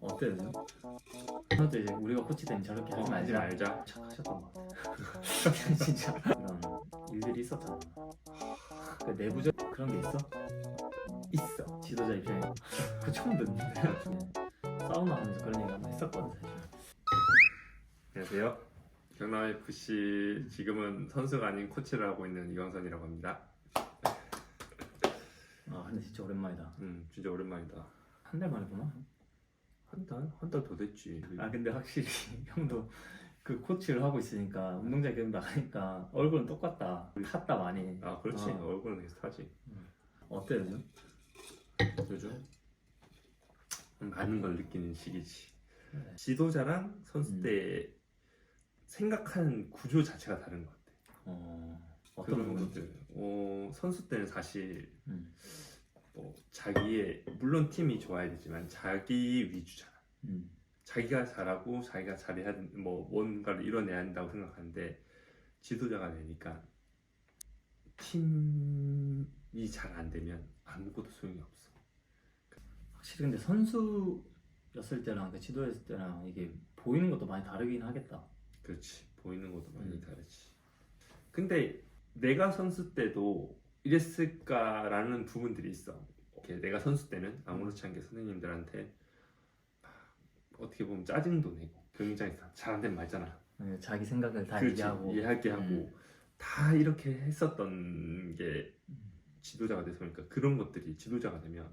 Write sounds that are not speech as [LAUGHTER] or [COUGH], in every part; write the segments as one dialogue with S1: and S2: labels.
S1: 어때요? 저도 이제 우리가 코치 되면 저렇게 하지
S2: 어, 하지
S1: 말자.
S2: 말자.
S1: 착하셨던 것 같아. [LAUGHS] 진짜 그런 일들이 있었잖아. 그 내부적 그런 게 있어? 있어. 지도자 입장에 그 처음 듣는데 사우나 하면서 그런 얘기 한번 했었거든 사실.
S2: 안녕하세요. 경남 FC 지금은 선수가 아닌 코치를 하고 있는 이광선이라고 합니다.
S1: 아 근데 진짜 오랜만이다.
S2: 음, 진짜 오랜만이다.
S1: 한 달 만에 보나?
S2: 한 달? 한 달 더 됐지.
S1: 아 근데 확실히 [LAUGHS] 형도 그 코치를 하고 있으니까 운동장 계속 나가니까 얼굴은 똑같다. 탔다 많이.
S2: 아, 그렇지.
S1: 어.
S2: 얼굴은 계속 타지.
S1: 어때 요즘?
S2: 요즘 많은 걸 느끼는 시기지.
S1: 네.
S2: 지도자랑 선수
S1: 음.
S2: 때 생각하는 구조 자체가 다른 것 같아.
S1: 어 어떤
S2: 그런
S1: 부분?
S2: 것들. 어, 선수 때는 사실
S1: 음.
S2: 뭐 자기의 물론 팀이 좋아야 되지만 자기 위주잖아.
S1: 음.
S2: 자기가 잘하고 자기가 잘해야 된- 뭐 뭔가를 이뤄내야 한다고 생각하는데 지도자가 되니까 팀이 잘 안 되면 아무것도 소용이 없어.
S1: 확실히 근데 선수였을 때랑 그 지도했을 때랑 이게 보이는 것도 많이 다르긴 하겠다.
S2: 그렇지 보이는 것도 많이
S1: 음.
S2: 다르지. 근데 내가 선수 때도 이랬을까라는 부분들이 있어. 내가 선수 때는 아무렇지 않게 선생님들한테 아, 어떻게 보면 짜증도 내고 경기장에서 잘안 되면 말잖아.
S1: 네, 자기 생각을 다
S2: 그렇지
S1: 얘기하고
S2: 이해하게 하고
S1: 음.
S2: 다 이렇게 했었던 게
S1: 음.
S2: 지도자가 돼서 그러니까 그런 것들이 지도자가 되면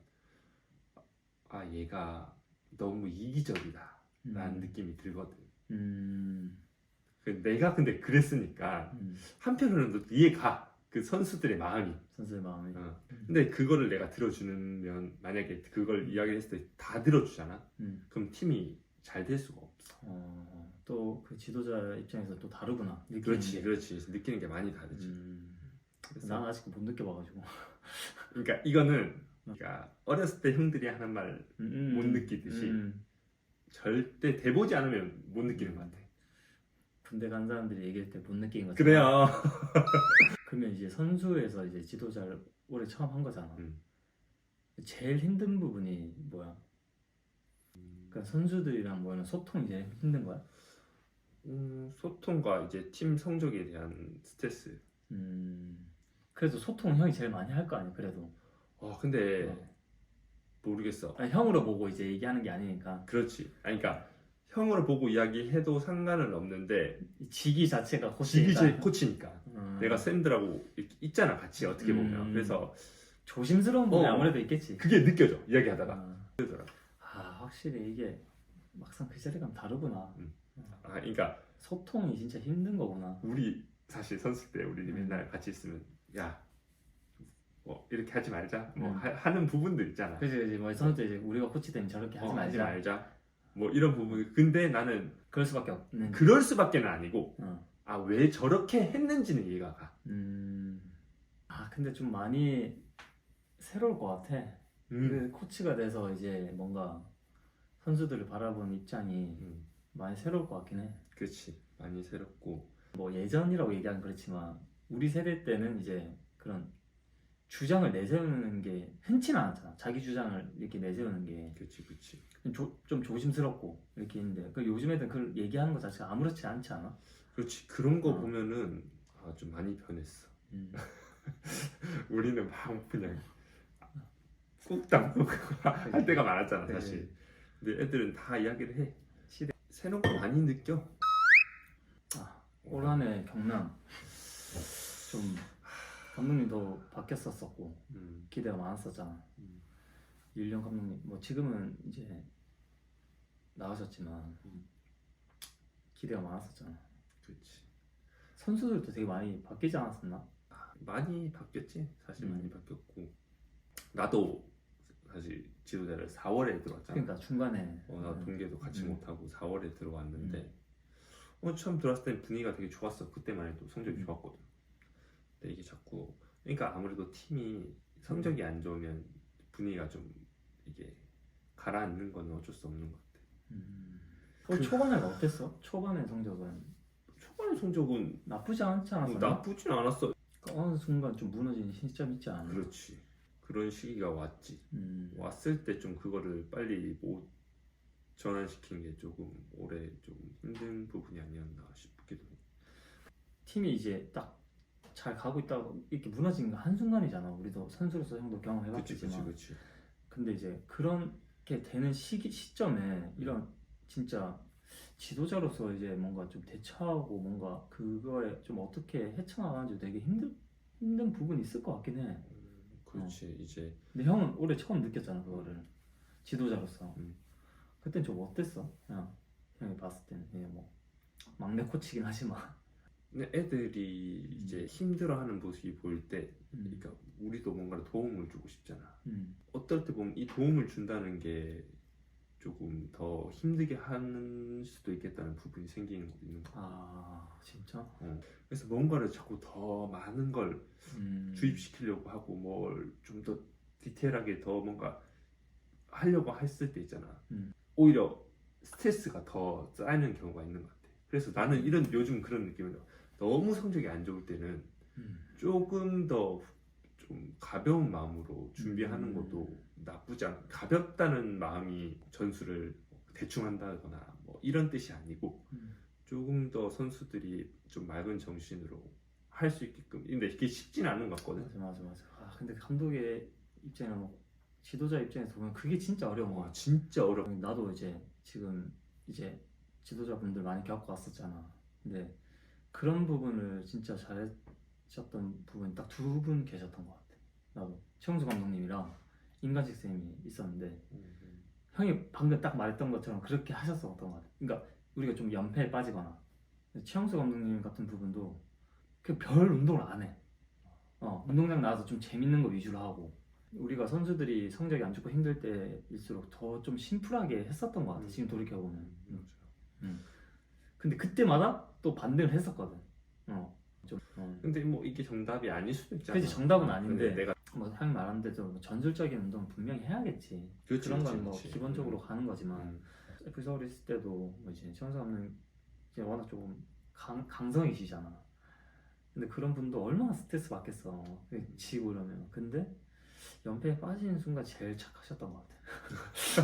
S2: 아 얘가 너무 이기적이다 라는
S1: 음.
S2: 느낌이 들거든
S1: 음.
S2: 그 내가 근데 그랬으니까
S1: 음.
S2: 한편으로는 또 이해가 그 선수들의 마음이
S1: 선수의 마음이.
S2: 어. 근데 그거를 내가 들어주면 만약에 그걸 이야기를 했을 때 다 들어주잖아
S1: 음.
S2: 그럼 팀이 잘 될 수가 없어
S1: 어, 또 그 지도자 입장에서 또 다르구나. 느끼는
S2: 그렇지
S1: 게.
S2: 그렇지 느끼는 게 많이 다르지
S1: 음.
S2: 그래서
S1: 난 아직도 못 느껴봐가지고.
S2: 그러니까 이거는 그러니까 어렸을 때 형들이 하는 말 못
S1: 음.
S2: 느끼듯이
S1: 음.
S2: 절대 돼보지 않으면 못 느끼는 것 같아.
S1: 군대 간 사람들이 얘기할 때 못 느끼는 거잖아.
S2: 그래요. [LAUGHS]
S1: 그러면 이제 선수에서 이제 지도자를 올해 처음 한 거잖아.
S2: 음.
S1: 제일 힘든 부분이 뭐야? 그러니까 선수들이랑 뭐는 소통이 제일 힘든 거야?
S2: 음, 소통과 이제 팀 성적에 대한 스트레스.
S1: 음. 그래도 소통 형이 제일 많이 할 거 아니야? 그래도.
S2: 아 근데
S1: 어.
S2: 모르겠어.
S1: 아니, 형으로 보고 이제 얘기하는 게 아니니까
S2: 그렇지. 아니 그러니까 형으로 보고 이야기해도 상관은 없는데
S1: 이 직위 자체가
S2: 지기
S1: 코치니까.
S2: 제 코치니까
S1: 음.
S2: 내가 쌤들하고 이렇게 있잖아 같이 어떻게 보면.
S1: 음.
S2: 그래서
S1: 조심스러운 부분이
S2: 어.
S1: 아무래도 있겠지.
S2: 그게 느껴져 이야기하다가.
S1: 아,
S2: 그러더라.
S1: 아, 확실히 이게 막상 그 자리 가면 다르구나.
S2: 아 그러니까
S1: 소통이 진짜 힘든 거구나.
S2: 우리 사실 선수 때 우리
S1: 음.
S2: 맨날 같이 있으면 야. 뭐 이렇게 하지 말자 뭐
S1: 음.
S2: 하, 하는 부분들 있잖아
S1: 그지 그지 뭐 선수들 이제 우리가 코치 되면 저렇게 하지
S2: 어,
S1: 말자.
S2: 하지 말자. 뭐 이런 부분. 근데 나는
S1: 그럴 수밖에 없는.
S2: 그럴 수밖에는 아니고
S1: 어.
S2: 아 왜 저렇게 했는지는 이해가 가.
S1: 음. 아 근데 좀 많이 새로울 것 같아.
S2: 음.
S1: 그 코치가 돼서 이제 뭔가 선수들을 바라보는 입장이
S2: 음.
S1: 많이 새로울 것 같긴 해.
S2: 그렇지. 많이 새롭고.
S1: 뭐 예전이라고 얘기하면 그렇지만 우리 세대 때는 이제 그런 주장을 내세우는 게 흔치는 않았잖아. 자기 주장을 이렇게 내세우는 게
S2: 그렇지, 그렇지.
S1: 좀, 좀 조심스럽고 이렇게 있는데 그 요즘 애들 그 얘기하는 거 자체가 아무렇지 않지 않아?
S2: 그렇지. 그런 거
S1: 어.
S2: 보면은 아, 좀 많이 변했어.
S1: 음. [LAUGHS]
S2: 우리는 막 그냥 꾹당 할 때가 많았잖아,
S1: 네.
S2: 사실. 근데 애들은 다 이야기를 해.
S1: 시대.
S2: 새로운 거 많이 느껴.
S1: 아, 올 한해 경남 좀 감독님도 바뀌었었었고
S2: 음,
S1: 기대가 많았었잖아.
S2: 음.
S1: 일련 감독님 뭐 지금은 이제 나가셨지만
S2: 음.
S1: 기대가 많았었잖아.
S2: 그렇지.
S1: 선수들도 되게 많이 바뀌지 않았었나?
S2: 많이 바뀌었지. 사실
S1: 음.
S2: 많이 바뀌었고. 나도 사실 지도자를 4월에 들어왔잖아.
S1: 그러니까 중간에
S2: 어, 나
S1: 음,
S2: 동계도 같이
S1: 음.
S2: 못하고 4월에 들어왔는데 어, 처음 들어왔을 때 분위기가 되게 좋았어 그때만 해도 성적이
S1: 음.
S2: 좋았거든 근데 이게 자꾸 그러니까 아무래도 팀이 성적이 안 좋으면 분위기가 좀 이게 가라앉는 거는 어쩔 수 없는 것 같아
S1: 음. 어, 초반에는 어땠어? 초반의 성적은
S2: 초반의 성적은
S1: 나쁘지 않지 않았어?
S2: 나쁘진 않았어
S1: 어느 순간 좀 무너지는 시점 있지 않아?
S2: 그렇지 그런 시기가 왔지
S1: 음.
S2: 왔을 때 좀 그거를 빨리 못 전환시킨 게 조금 올해 좀 힘든 부분이 아니었나 싶기도.
S1: 팀이 이제 딱 잘 가고 있다가 이렇게 무너진 게 한순간이잖아. 우리도 선수로서 형도
S2: 그치
S1: 경험해봤지만.
S2: 그치 그치.
S1: 근데 이제 그렇게 되는 시기 시점에 이런 진짜 지도자로서 이제 뭔가 좀 대처하고 뭔가 그거에 좀 어떻게 헤쳐나가는지 되게 힘든 힘든 부분이 있을 것 같긴 해.
S2: 음, 그렇지 이제
S1: 근데 형은 올해 처음 느꼈잖아 그거를 지도자로서.
S2: 음.
S1: 그땐 좀 어땠어? 그냥 형이 봤을 때는 그냥 뭐 막내 코치긴 하지만.
S2: 근데 애들이 이제 힘들어하는 모습이 보일 때
S1: 음.
S2: 그러니까 우리도 뭔가 도움을 주고 싶잖아.
S1: 음.
S2: 어떨 때 보면 이 도움을 준다는 게 조금 더 힘들게 하는 수도 있겠다는 부분이 생기는 거 있는 거.
S1: 아 진짜?
S2: 그래서 뭔가를 자꾸 더 많은 걸
S1: 음.
S2: 주입시키려고 하고 뭘 좀 더 디테일하게 더 뭔가 하려고 했을 때 있잖아.
S1: 음.
S2: 오히려 스트레스가 더 쌓이는 경우가 있는 것 같아. 그래서 나는 이런 요즘 그런 느낌이야. 너무 성적이 안 좋을 때는
S1: 음.
S2: 조금 더 좀 가벼운 마음으로 준비하는
S1: 음.
S2: 것도 나쁘지 않. 가볍다는 마음이 전술을 대충 한다거나 뭐 이런 뜻이 아니고
S1: 음.
S2: 조금 더 선수들이 좀 맑은 정신으로 할 수 있게끔. 근데 이게 쉽진 않은 것 같거든.
S1: 맞아 맞아 맞아. 아 근데 감독의 입장이나 뭐 지도자 입장에서 보면 그게 진짜 어려운
S2: 거와
S1: 같아.
S2: 진짜 어려.
S1: 나도 이제 지금 이제 지도자분들 많이 겪고 왔었잖아. 근데 그런 부분을 진짜 잘하셨던 부분이 딱 두 분 계셨던 것 같아. 나도 최용수 감독님이랑 임관식 쌤이 있었는데 형이 방금 딱 말했던 것처럼 그렇게 하셨었던 것 같아. 그러니까 우리가 좀 연패에 빠지거나 최영수 감독님 같은 부분도 그 별 운동을 안 해. 어, 운동장 나와서 좀 재밌는 거 위주로 하고 우리가 선수들이 성적이 안 좋고 힘들 때일수록 더 좀 심플하게 했었던 것 같아.
S2: 음.
S1: 지금 돌이켜 보면.
S2: 맞아요.
S1: 근데 그때마다 또 반등을 했었거든. 어, 좀. 어.
S2: 근데 뭐 이게 정답이 아닐 수도 있잖아.
S1: 그치, 정답은
S2: 어, 아닌데. 내가
S1: 뭐 형이 말한 대로 뭐 전술적인 운동 은 분명히 해야겠지.
S2: 그렇지,
S1: 그런
S2: 그렇지,
S1: 건뭐
S2: 그렇지.
S1: 기본적으로
S2: 음.
S1: 가는 거지만
S2: 음.
S1: FC 서울 있을 때도 뭐 이제 최영수 감독님 이제 워낙 조금 강, 강성이시잖아. 근데 그런 분도 얼마나 스트레스 받겠어. 지고 이러면. 근데 연패에 빠지는 순간 제일 착하셨던 것 같아.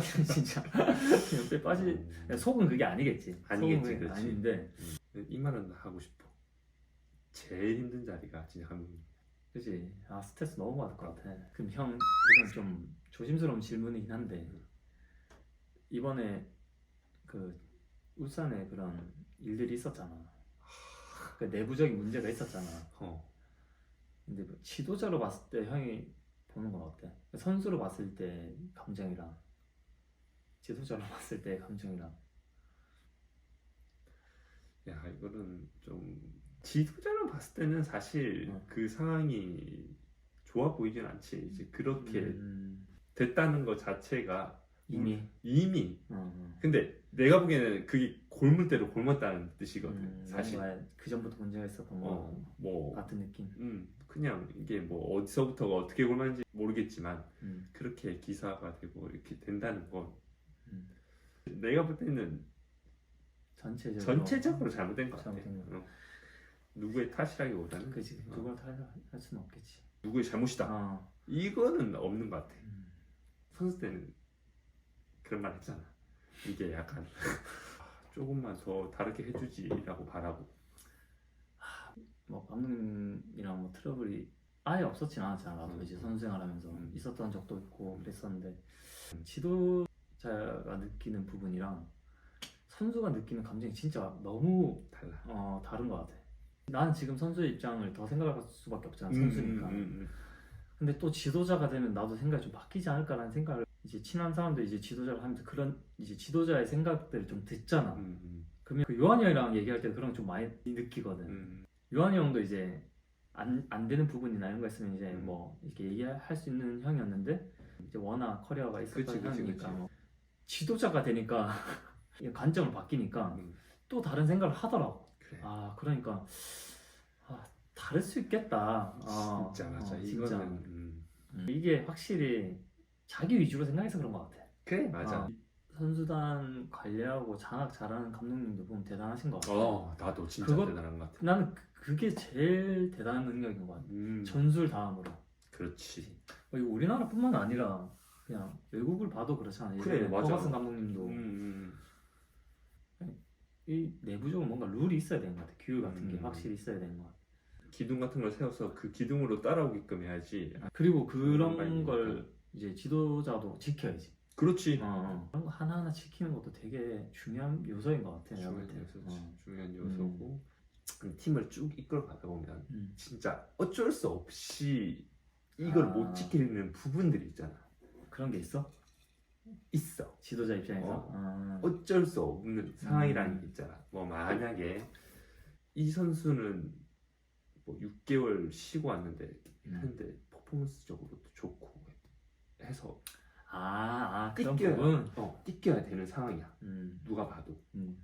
S1: [LAUGHS] 진짜. 연패에 빠지
S2: 음.
S1: 속은 그게 아니겠지.
S2: 아니겠지,
S1: 속은 그게
S2: 그렇지.
S1: 아닌데.
S2: 이 말은 하고 싶어. 제일 힘든 자리가 진짜 감독님.
S1: 그지. 아 스트레스 너무 받을 것 같아. 그럼 형 이건 좀 조심스러운 질문이긴 한데 이번에 그 울산에 그런 일들이 있었잖아. 그 내부적인 문제가 있었잖아.
S2: 어.
S1: 근데 뭐 지도자로 봤을 때 형이 보는 건 어때? 선수로 봤을 때 감정이랑 지도자로 [LAUGHS] 봤을 때 감정이랑
S2: 야 이거는 좀 지도자로 봤을 때는 사실
S1: 어.
S2: 그 상황이 좋아 보이진 않지. 이제 그렇게
S1: 음,
S2: 됐다는 것 자체가
S1: 이미
S2: 이미.
S1: 어, 어.
S2: 근데 내가 보기에는 그게 골물대로 골랐다는 뜻이거든.
S1: 음,
S2: 사실.
S1: 뭔가 그 전부터 문제가 있었던 거
S2: 어, 뭐,
S1: 같은 느낌.
S2: 음, 그냥 이게 뭐 어디서부터가 어떻게 골랐는지 모르겠지만
S1: 음,
S2: 그렇게 기사가 되고 이렇게 된다는 건
S1: 음.
S2: 내가 볼 때는
S1: 전체적으로
S2: 전체적으로 잘못된 것 같아.
S1: 잘못된 거.
S2: 어. 누구의 탓이라기보다는
S1: 그지
S2: 어.
S1: 그걸 할, 할 수는 없겠지.
S2: 누구의 잘못이다.
S1: 아,
S2: 이거는 없는 것 같아.
S1: 음.
S2: 선수 때는 그런 말 했잖아. 이게 약간 [LAUGHS] 조금만 더 다르게 해주지라고 바라고.
S1: 뭐 감독님이랑 뭐 트러블이 아예 없었진 않았잖아. 나도
S2: 음.
S1: 이제 선수 생활하면서
S2: 음.
S1: 있었던 적도 있고 그랬었는데
S2: 음.
S1: 지도자가 느끼는 부분이랑 선수가 느끼는 감정이 진짜 너무
S2: 달라.
S1: 어, 다른 것 같아. 나는 지금 선수의 입장을 더 생각할 수밖에 없잖아. 선수니까.
S2: 음, 음, 음,
S1: 근데 또 지도자가 되면 나도 생각이 좀 바뀌지 않을까라는 생각을 이제 친한 사람들 이제 지도자를 하면서 그런 이제 지도자의 생각들을 좀 듣잖아.
S2: 음, 음,
S1: 그러면 그 요한이 형이랑 얘기할 때 그런 거 좀 많이 느끼거든.
S2: 음,
S1: 요한이 형도 이제 안, 안 되는 부분이나 이런 거 있으면 이제
S2: 음.
S1: 뭐 이렇게 얘기할 수 있는 형이었는데 이제 워낙 커리어가 있었던 형이니까. 뭐 지도자가 되니까 이 [LAUGHS] 관점을 바뀌니까
S2: 음.
S1: 또 다른 생각을 하더라고.
S2: 그래.
S1: 아 그러니까 아, 다를 수 있겠다. 아,
S2: 진짜 맞아.
S1: 어,
S2: 이거는
S1: 진짜.
S2: 음.
S1: 음. 이게 확실히 자기 위주로 생각해서 그런 것 같아.
S2: 그래 맞아.
S1: 어, 선수단 관리하고 장악 잘하는 감독님도 보면 대단하신 것 같아.
S2: 어 나도 진짜
S1: 그것-
S2: 대단한 것 같아.
S1: 나는 그- 그게 제일 대단한 능력인 것 같아.
S2: 음,
S1: 전술 다음으로.
S2: 그렇지.
S1: 어, 이거 우리나라뿐만 아니라 그냥 외국을 봐도 그렇잖아.
S2: 그래,
S1: 예전에
S2: 맞아.
S1: 토마스 감독님도
S2: 음,
S1: 이 내부적으로 뭔가 룰이 있어야 되는 것 같아. 규율 같은 게
S2: 음.
S1: 확실히 있어야 되는 것 같아.
S2: 기둥 같은 걸 세워서 그 기둥으로 따라오게끔 해야지.
S1: 그리고 그런 걸. 이제 지도자도 지켜야지.
S2: 그렇지.
S1: 어, 어. 그런 거 하나하나 지키는 것도 되게 중요한 요소인 것 같아. 내가 볼
S2: 중요한
S1: 때.
S2: 요소지.
S1: 어.
S2: 중요한 요소고 팀을 쭉 이끌어 가다 보면
S1: 음.
S2: 진짜 어쩔 수 없이 이걸
S1: 아.
S2: 못 지키는 부분들이 있잖아.
S1: 그런 게 있어?
S2: 있어.
S1: 지도자 입장에서.
S2: 어.
S1: 아.
S2: 어쩔 수 없는 상황이라는
S1: 음.
S2: 게 있잖아. 뭐 만약에 이 선수는 뭐 6개월 쉬고 왔는데
S1: 음.
S2: 했는데 퍼포먼스적으로도 좋고 해서
S1: 아, 아 그런
S2: 띠껴야,
S1: 부분.
S2: 어, 띠껴야 되는 상황이야.
S1: 음.
S2: 누가 봐도.
S1: 음.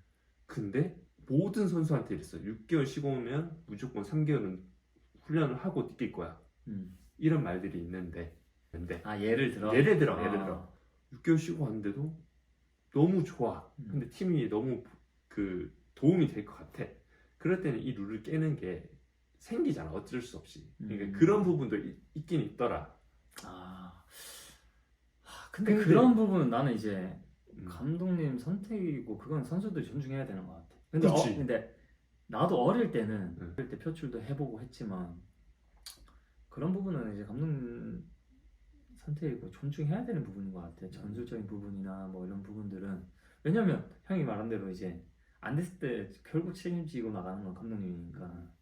S2: 근데 모든 선수한테 이랬어. 6개월 쉬고 오면 무조건 3개월은 훈련을 하고 뛰길 거야.
S1: 음.
S2: 이런 말들이 있는데, 근데
S1: 아 예를 들어.
S2: 예를 들어,
S1: 아.
S2: 예를 들어 6개월 쉬고 왔는데도 너무 좋아.
S1: 음.
S2: 근데 팀이 너무 그 도움이 될 것 같아. 그럴 때는 이 룰을 깨는 게 생기잖아. 어쩔 수 없이. 그러니까
S1: 음.
S2: 그런 부분도 있, 있긴 있더라.
S1: 아. 하, 근데,
S2: 근데-
S1: 그런 부분은 나는 이제
S2: 음.
S1: 감독님 선택이고 그건 선수들이 존중해야 되는 것 같아. 근데, 어,
S2: 그치.
S1: 근데 나도 어릴 때는
S2: 응.
S1: 어릴 때 표출도 해보고 했지만 그런 부분은 이제 감독님 선택이고 존중해야 되는 부분인 것 같아. 전술적인 부분이나 뭐 이런 부분들은 왜냐면 형이 말한 대로 이제 안 됐을 때 결국 책임지고 나가는 건 감독님이니까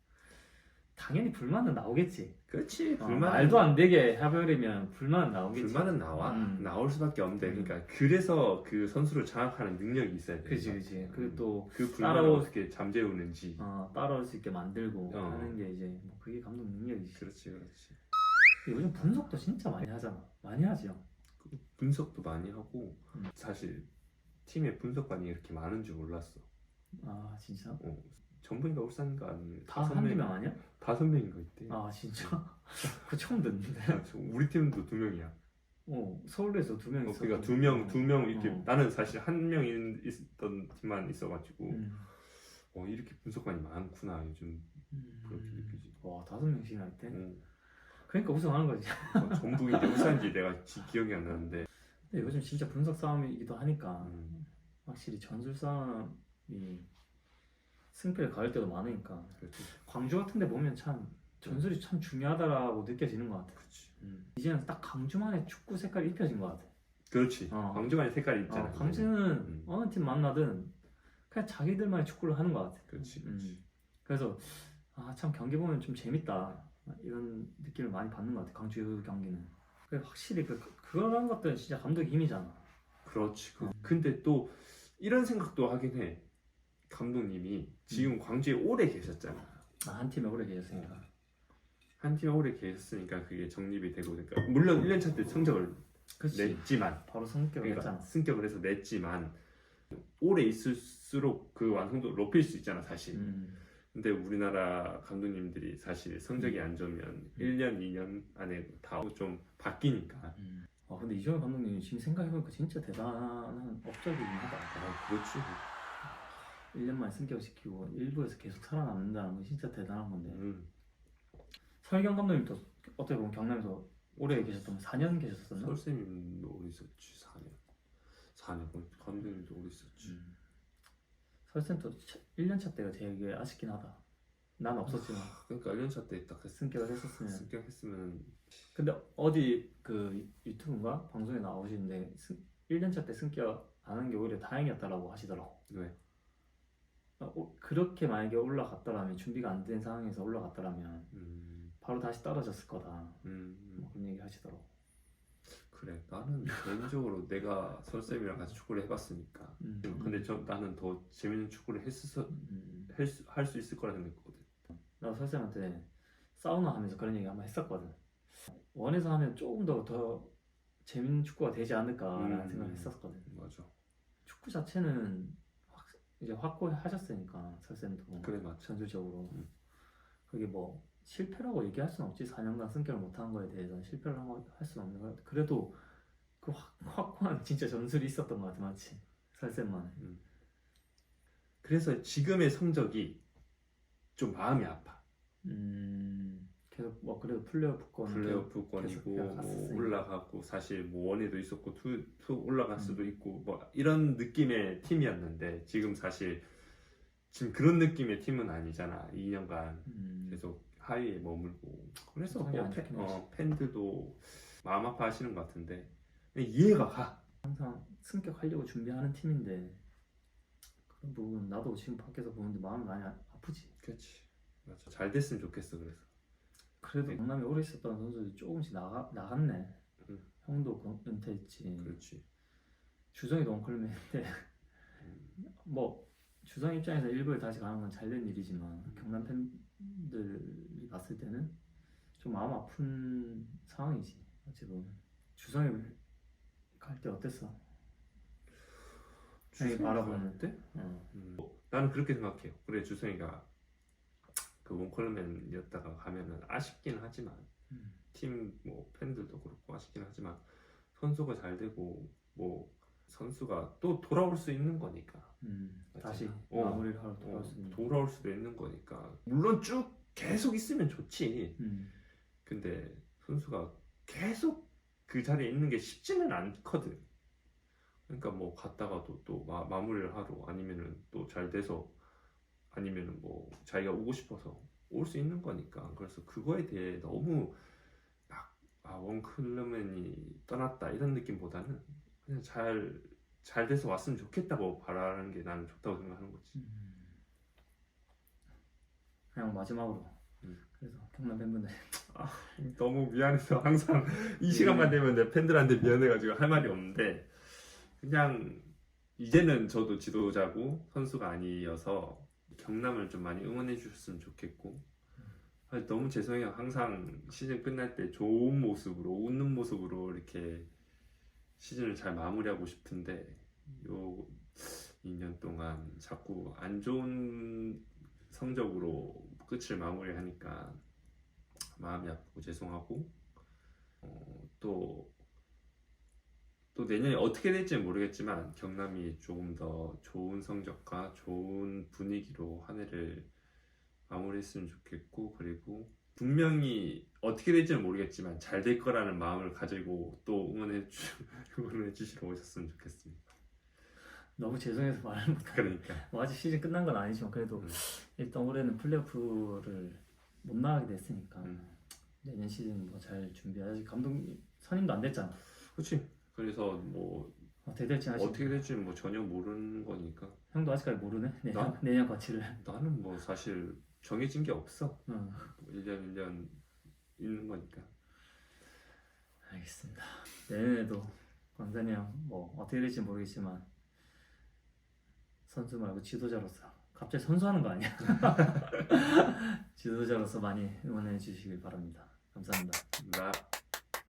S1: 당연히 불만은 나오겠지.
S2: 그렇지.
S1: 어,
S2: 불만
S1: 말도 안 되게 해버리면 불만은 나오겠지.
S2: 불만은 나와.
S1: 음.
S2: 나올 수밖에 없는데,
S1: 음.
S2: 그러니까 그래서 그 선수를 장악하는 능력이 있어야 돼.
S1: 그지 그지. 그리고
S2: 또그 불만을 어떻게 잠재우는지.
S1: 어, 따라올 수 있게 만들고
S2: 어.
S1: 하는 게 이제 뭐 그게 감독 능력이지.
S2: 그렇지, 그렇지.
S1: 요즘 분석도 진짜 많이 하잖아. 많이 하죠.
S2: 그 분석도 많이 하고
S1: 음.
S2: 사실 팀에 분석관이 이렇게 많은 줄 몰랐어.
S1: 아 진짜?
S2: 어, 전부인가 울산인가 아니면
S1: 다
S2: 다섯
S1: 한두
S2: 명-
S1: 명 아니야?
S2: 다섯 명인가 있대.
S1: 아 진짜? [LAUGHS] 그 처음 듣는데.
S2: 아, 저- 우리 팀도 두 명이야.
S1: 어 서울에서 두명
S2: 어. 그러니까 두 명, 두 명 이렇게
S1: 어.
S2: 나는 사실 한 명 있던 팀만 있어가지고
S1: 음.
S2: 어, 이렇게 분석관이 많구나 요즘 그렇게
S1: 음.
S2: 느끼지.
S1: 와 다섯 명씩이나 있대.
S2: 어,
S1: 그러니까 우승하는 거지.
S2: 어, 전북인지 울산인지 내가 지- 기억이 안 나는데
S1: 근데 요즘 진짜 분석 싸움이기도 하니까
S2: 음,
S1: 확실히 전술 싸움이 승패를 가릴 때도 많으니까
S2: 그렇지.
S1: 광주 같은 데 보면 참 전술이 참 중요하다라고 느껴지는 것 같아.
S2: 그렇지.
S1: 음. 이제는 딱 강주만의 축구 색깔이 입혀진 것 같아.
S2: 그렇지.
S1: 어.
S2: 광주만의 색깔이 있잖아.
S1: 어, 광주는
S2: 음.
S1: 어느 팀 만나든 그냥 자기들만의 축구를 하는 것 같아.
S2: 그렇지,
S1: 음.
S2: 그렇지.
S1: 그래서 아 참 경기 보면 좀 재밌다 이런 느낌을 많이 받는 것 같아. 광주 경기는. 확실히 그 그런 것들은 진짜 감독의 힘이잖아.
S2: 그렇지. 그-
S1: 어.
S2: 근데 또 이런 생각도 하긴 해. 감독님이 지금 광주에 오래 계셨잖아.
S1: 아, 한 팀에 오래 계셨으니까.
S2: 한 팀에 오래 계셨으니까 그게 정립이 되고 그러니까 물론 1년차 때 성적을
S1: 그렇지.
S2: 냈지만
S1: 바로 성격을
S2: 그러니까
S1: 했잖아.
S2: 승격을 해서 냈지만 오래 있을수록 그 완성도 높일 수 있잖아 사실.
S1: 음.
S2: 근데 우리나라 감독님들이 사실 성적이 안 좋으면 1년, 2년 안에 다 좀 바뀌니까.
S1: 음. 아 근데 이정현 감독님 지금 생각해보니까 진짜 대단한 업적이긴 하다.
S2: 아, 그렇지.
S1: 1년 만에 승격시키고 일부에서 계속 살아남는다는 건 진짜 대단한 건데.
S2: 음.
S1: 설경 감독님도 어떻게 보면 경남에서 오래 계셨던 4년 계셨었나?
S2: 설쌤도 오래 있었지 4년. 4년. 감독님도 오래 있었지.
S1: 음. 설센터 1년차 때가 되게 아쉽긴 하다. 난 없었지만
S2: 그러니까 1년차 때 딱 했으면
S1: 승격을 했었으면.
S2: 승격했으면
S1: 근데 어디 그 유튜브인가 방송에 나오시는데 승, 1년차 때 승격 안 한 게 오히려 다행이었다라고 하시더라고.
S2: 왜?
S1: 어, 오- 그렇게 만약에 올라갔더라면 준비가 안 된 상황에서 올라갔더라면
S2: 음,
S1: 바로 다시 떨어졌을 거다.
S2: 음,
S1: 뭐 그런 얘기 하시더라고.
S2: 그래 나는 개인적으로 내가 설쌤이랑 같이 축구를 해봤으니까
S1: 음.
S2: 근데 저 나는 더 재밌는 축구를 했어
S1: 음.
S2: 할수 있을 거라 생각했거든
S1: 나도 설쌤한테 사우나 하면서 그런 얘기 한번 했었거든. 원에서 하면 조금 더 더 재밌는 축구가 되지 않을까라는
S2: 음.
S1: 생각을 했었거든.
S2: 맞아
S1: 축구 자체는 확, 이제 확고하셨으니까 설쌤도
S2: 그래 맞아
S1: 전술적으로
S2: 음.
S1: 그게 뭐 실패라고 얘기할 수는 없지 4년간 승격을 못한 거에 대해서는 실패를 할 수는 없는 거 같아. 그래도 그 확, 확고한 [LAUGHS] 진짜 전술이 있었던 것 같아 맞지? 설쌤만.
S2: 그래서 지금의 성적이 좀 마음이 아파
S1: 음 계속 뭐 그래도 플레이오프권
S2: 플레이오프권이고 뭐. 올라가고 사실 뭐 원에도 있었고 투, 투 올라갈
S1: 음.
S2: 수도 있고 뭐 이런 느낌의 팀이었는데 지금 사실 지금 그런 느낌의 팀은 아니잖아 2년간
S1: 음,
S2: 계속 하위에 머물고 그래서
S1: 뭐안
S2: 팬,
S1: 좋긴
S2: 어, 팬들도 마음 아파하시는 것 같은데 근데 이해가 가
S1: 항상 승격하려고 준비하는 팀인데 그런 부분 나도 지금 밖에서 보는데 마음이 많이 아- 아프지.
S2: 그렇지 맞아 잘 됐으면 좋겠어 그래서
S1: 그래도
S2: 네.
S1: 경남에 오래 있었던 선수들이 조금씩 나가 나갔네.
S2: 음.
S1: 형도 그- 은퇴했지.
S2: 그렇지
S1: 주성이도 원클맨인데
S2: 음. [LAUGHS]
S1: 뭐 주성 입장에서 일부에 다시 가는 건 잘 된 일이지만 경남 팬 들이 봤을 때는 좀 마음 아픈 상황이지 어찌 보면 주성이 갈 때 어땠어? 형이 바라보는
S2: 때
S1: 어.
S2: 음, 뭐, 나는 그렇게 생각해요. 그래 주성이가 그 원컬맨이었다가 가면은 아쉽긴 하지만
S1: 음.
S2: 팀 뭐 팬들도 그렇고 아쉽긴 하지만 선수가 잘 되고 뭐 선수가 또 돌아올 수 있는 거니까
S1: 음. 다시
S2: 어.
S1: 마무리를 하러 돌아올
S2: 어,
S1: 수 있는
S2: 돌아올 수도 있는 거니까 물론 쭉 계속 있으면 좋지.
S1: 음.
S2: 근데 선수가 계속 그 자리에 있는 게 쉽지는 않거든. 그러니까 뭐 갔다가도 또 마, 마무리를 하러 아니면은 또 잘 돼서 아니면은 뭐 자기가 오고 싶어서 올 수 있는 거니까 그래서 그거에 대해 너무 막 아, 원클러맨이 떠났다 이런 느낌보다는 그냥 잘, 잘 돼서 왔으면 좋겠다고 바라는 게 나는 좋다고 생각하는 거지.
S1: 음. 그냥 마지막으로
S2: 음.
S1: 그래서 경남 팬분들
S2: 너무 미안해서 항상 이 시간만 되면 내 팬들한테 미안해가지고 할 말이 없는데 그냥 이제는 저도 지도자고 선수가 아니어서 경남을 좀 많이 응원해 주셨으면 좋겠고 아, 너무 죄송해요 항상 시즌 끝날 때 좋은 모습으로 웃는 모습으로 이렇게 시즌을 잘 마무리하고 싶은데 요 2년 동안 자꾸 안 좋은 성적으로 끝을 마무리하니까 마음이 아프고 죄송하고 어, 또, 또 내년에 어떻게 될지 는 모르겠지만 경남이 조금 더 좋은 성적과 좋은 분위기로 한 해를 마무리했으면 좋겠고 그리고 분명히 어떻게 될지는 모르겠지만 잘 될 거라는 마음을 가지고 또 응원해 주 [LAUGHS] 응원해 주시러 오셨으면 좋겠습니다.
S1: 너무 죄송해서 말을 못
S2: 그러니까
S1: 뭐 아직 시즌 끝난 건 아니지만 그래도
S2: 음.
S1: 일단 올해는 플레이오프를 못 나가게 됐으니까
S2: 음.
S1: 내년 시즌 뭐 잘 준비하지 감독님 선임도 안 됐잖아
S2: 그렇지. 그래서 뭐
S1: 어떻게 될지 아직
S2: 어떻게 될지는 뭐 전혀 모르는 거니까
S1: 형도 아직까지 모르네 내년,
S2: 나?
S1: 내년 과치를
S2: 나는 뭐 사실 정해진 게 없어.
S1: 어,
S2: 1년 1년 있는 거니까.
S1: 알겠습니다. 내년에도 광산이 형뭐 어떻게 될지 모르겠지만 선수 말고 지도자로서 갑자기 선수하는 거 아니야? [LAUGHS] 지도자로서 많이 응원해 주시길 바랍니다. 감사합니다.
S2: 나